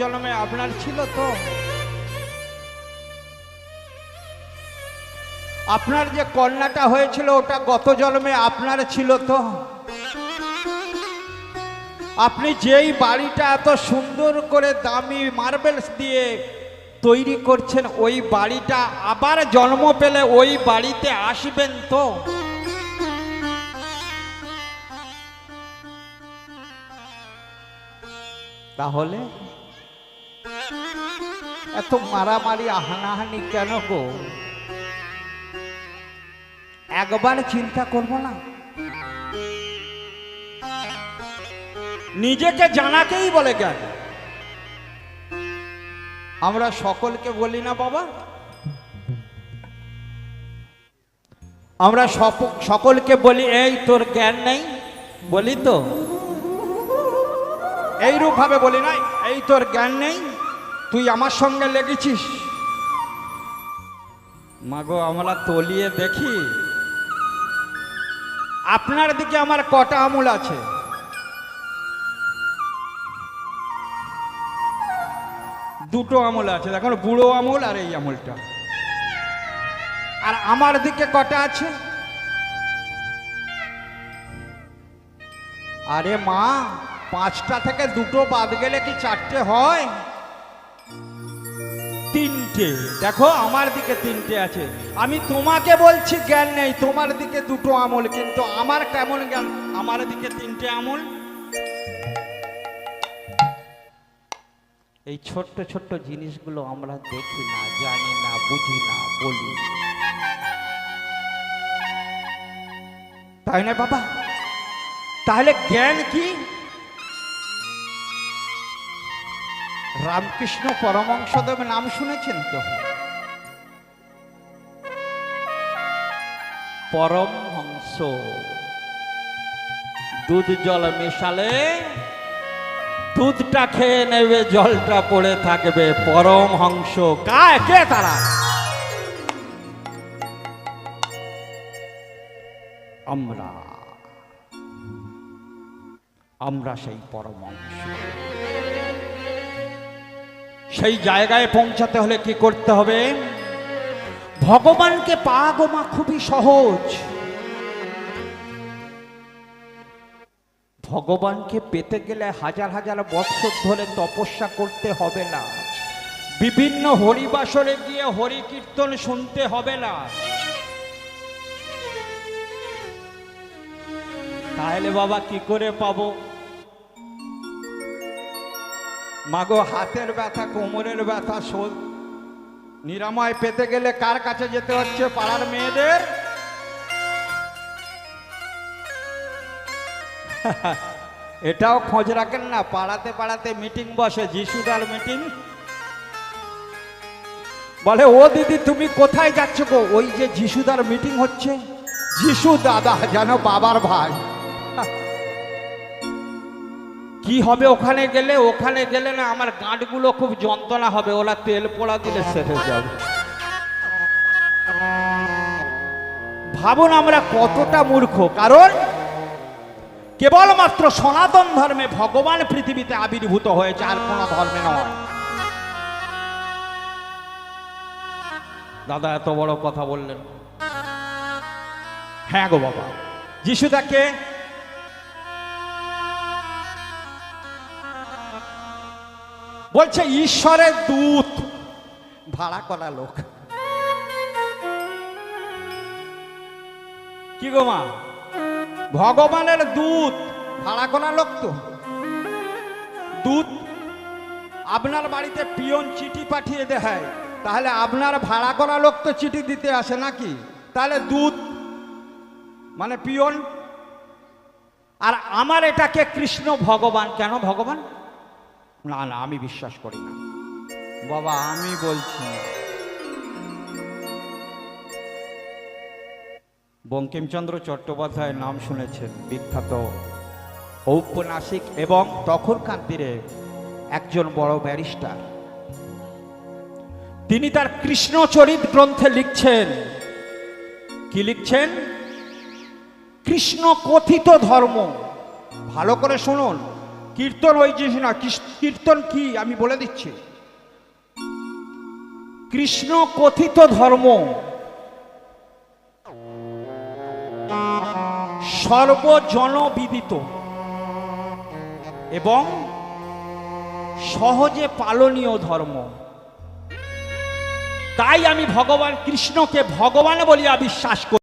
জন্মে আপনার ছিল তো? আপনার যে কন্যাটা হয়েছিল, ওটা গত জন্মে আপনার ছিল তো? আপনি যেই বাড়িটা এত সুন্দর করে দামি মার্বেলস দিয়ে তৈরি করছেন, ওই বাড়িটা আবার জন্ম পেলে ওই বাড়িতে আসবেন তো? তাহলে এত মারামারি হানাহানি কেন গো? একবার চিন্তা করব না। নিজেকে জানাকেই বলে জ্ঞান আমরা সকলকে বলি না বাবা। আমরা সকলকে বলি এই তোর জ্ঞান নেই? বলি তো। এইরূপ ভাবে বলি নাই এই তোর জ্ঞান নেই? তুই আমার সঙ্গে লেগেছিস? মাগো আমরা তলিয়ে দেখি। আপনার দিকে আমার কটা আমূল আছে। দুটো আমল আছে। দেখুন বুড়ো আমল আর এই আমলটা। আর আমার দিকে কটা আছে? আরে মা পাঁচটা থেকে দুটো বাদ গেলে কি চারটে হয়? তিনটে। দেখো, আমার দিকে তিনটে আছে। আমি তোমাকে বলছি, জ্ঞান নেই। তোমার দিকে দুটো আমল, কিন্তু আমার কেমন জ্ঞান? আমার দিকে তিনটে আমল। এই ছোট্ট ছোট্ট জিনিসগুলো আমরা দেখি না, জানি না, বুঝি না, বলি তাই না বাবা? তাহলে জ্ঞান কি? রামকৃষ্ণ পরমংসদেব নাম শুনেছেন তো? পরমহংস। দুধ জল মেশালে দুধটা খেয়ে নেবে জলটা পড়ে থাকবে। পরমহংস। কায়? কে তারা? আমরা। আমরা সেই পরমহংস। সেই জায়গায় পৌঁছাতে হলে কি করতে হবে? ভগবানকে পা গোমা খুবই সহজ। ভগবানকে পেতে গেলে হাজার হাজার বৎসর ধরে তপস্যা করতে হবে না। বিভিন্ন হরিবাসরে গিয়ে হরি কীর্তন শুনতে হবে না। তাহলে বাবা কি করে পাবো? মাগো হাতের ব্যথা, কোমরের ব্যথা নিরাময় পেতে গেলে কার কাছে যেতে হচ্ছে? পাড়ার মেয়েদের? এটাও খোঁজ রাখেন না, পাড়াতে পাড়াতে মিটিং বসে, যিশুদার মিটিং। বলে, ও দিদি, তুমি কোথায় যাচ্ছ গো? ওই যে যিশুদার মিটিং হচ্ছে। যিশু দাদা, যেন বাবার ভাই। কি হবে ওখানে গেলে? ওখানে গেলে না আমার গাঁটগুলো খুব যন্ত্রণা হবে। ওরা তেল পোড়া দিলে সেরে যাবে। ভাবুন আমরা কতটা মূর্খ। কারণ কেবলমাত্র সনাতন ধর্মে ভগবান পৃথিবীতে আবির্ভূত হয়েছে, আর কোন ধর্মে নয়। দাদা, এত বড় কথা বললেন। হ্যাঁ গো বাবা। যিশুদাকে বলছে ঈশ্বরের দূত। ভাড়া করা লোক। কি গো মা? ভগবানের দূত। ভাড়া করা লোক তো। দূত? আপনার বাড়িতে পিয়ন চিঠি পাঠিয়ে দেয় তাহলে আপনার ভাড়া করা লোক তো চিঠি দিতে আসে নাকি? তাহলে দূত? মানে পিয়ন? আর আমার এটাকে কৃষ্ণ ভগবান কেন ভগবান? না না আমি বিশ্বাস করি না। বাবা আমি বলছি বঙ্কিমচন্দ্র চট্টোপাধ্যায়ের নাম শুনেছেন বিখ্যাত ঔপন্যাসিক এবং তখন তখরকান্তিরে একজন বড় ব্যারিস্টার। তিনি তার কৃষ্ণচরিত গ্রন্থে লিখছেন। কি লিখছেন? কৃষ্ণ কথিত ধর্ম। ভালো করে শুনুন। কীর্তন ওই জিনিস না কীর্তন কি আমি বলে দিচ্ছি। কৃষ্ণ কথিত ধর্ম। সর্বজনবিদিত এবং সহজে পালনীয় ধর্ম। তাই আমি ভগবান কৃষ্ণকে ভগবান বলিয়া বিশ্বাস করি।